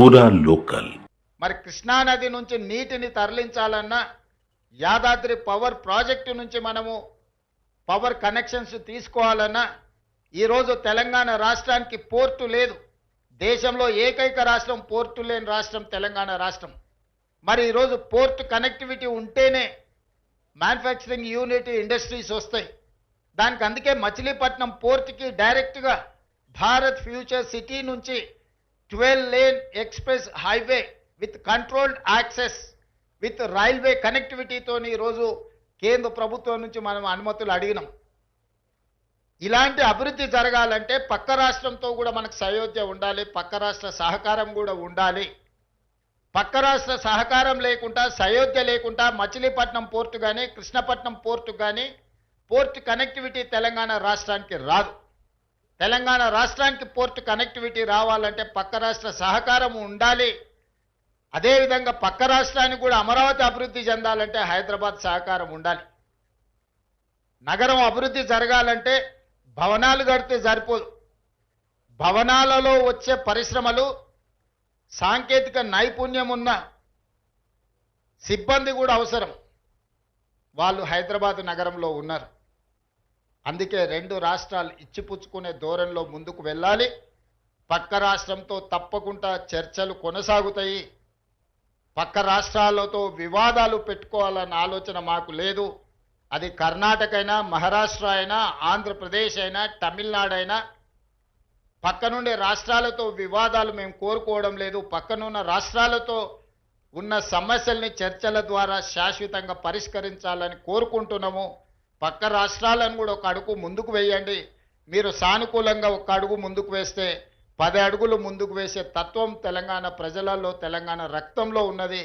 పూరా లోకల్. మరి కృష్ణానది నుంచి నీటిని తరలించాలన్నా యాదాద్రి పవర్ ప్రాజెక్టు నుంచి మనము పవర్ కనెక్షన్స్ తీసుకోవాలన్నా ఈరోజు తెలంగాణ రాష్ట్రానికి పోర్టు లేదు. దేశంలో ఏకైక రాష్ట్రం పోర్టు లేని రాష్ట్రం తెలంగాణ రాష్ట్రం. మరి ఈరోజు పోర్ట్ కనెక్టివిటీ ఉంటేనే మ్యానుఫ్యాక్చరింగ్ యూనిట్ ఇండస్ట్రీస్ వస్తాయి. దానికి అందుకే మచిలీపట్నం పోర్ట్కి డైరెక్ట్గా భారత్ ఫ్యూచర్ సిటీ నుంచి twelve lane express highway with controlled access with railway కనెక్టివిటీతో ఈరోజు కేంద్ర ప్రభుత్వం నుంచి మనం అనుమతులు అడిగినాం. ఇలాంటి అభివృద్ధి జరగాలంటే పక్క రాష్ట్రంతో కూడా మనకు సయోధ్య ఉండాలి పక్క రాష్ట్ర సహకారం కూడా ఉండాలి. పక్క రాష్ట్ర సహకారం లేకుండా సయోధ్య లేకుండా మచిలీపట్నం పోర్టు కానీ కృష్ణపట్నం పోర్టు కానీ పోర్ట్ కనెక్టివిటీ తెలంగాణ రాష్ట్రానికి రాదు. తెలంగాణ రాష్ట్రానికి పోర్ట్ కనెక్టివిటీ రావాలంటే పక్క రాష్ట్ర సహకారం ఉండాలి. అదేవిధంగా పక్క రాష్ట్రానికి కూడా అమరావతి అభివృద్ధి చెందాలంటే హైదరాబాద్ సహకారం ఉండాలి. నగరం అభివృద్ధి జరగాలంటే భవనాలు కడితే సరిపోదు. భవనాలలో వచ్చే పరిశ్రమలు సాంకేతిక నైపుణ్యం ఉన్న సిబ్బంది కూడా అవసరం. వాళ్ళు హైదరాబాద్ నగరంలో ఉన్నారు. అందుకే రెండు రాష్ట్రాలు ఇచ్చిపుచ్చుకునే ధోరణిలో ముందుకు వెళ్ళాలి. పక్క రాష్ట్రంతో తప్పకుండా చర్చలు కొనసాగుతాయి. పక్క రాష్ట్రాలతో వివాదాలు పెట్టుకోవాలన్న ఆలోచన మాకు లేదు. అది కర్ణాటక అయినా మహారాష్ట్ర అయినా ఆంధ్రప్రదేశ్ అయినా తమిళనాడు అయినా పక్కనుండే రాష్ట్రాలతో వివాదాలు మేము కోరుకోవడం లేదు. పక్కనున్న రాష్ట్రాలతో ఉన్న సమస్యల్ని చర్చల ద్వారా శాశ్వతంగా పరిష్కరించాలని కోరుకుంటున్నాము. పక్క రాష్ట్రాలను కూడా ఒక అడుగు ముందుకు వేయండి. మీరు సానుకూలంగా ఒక అడుగు ముందుకు వేస్తే పది అడుగులు ముందుకు వేసే తత్వం తెలంగాణ ప్రజలలో తెలంగాణ రక్తంలో ఉన్నది.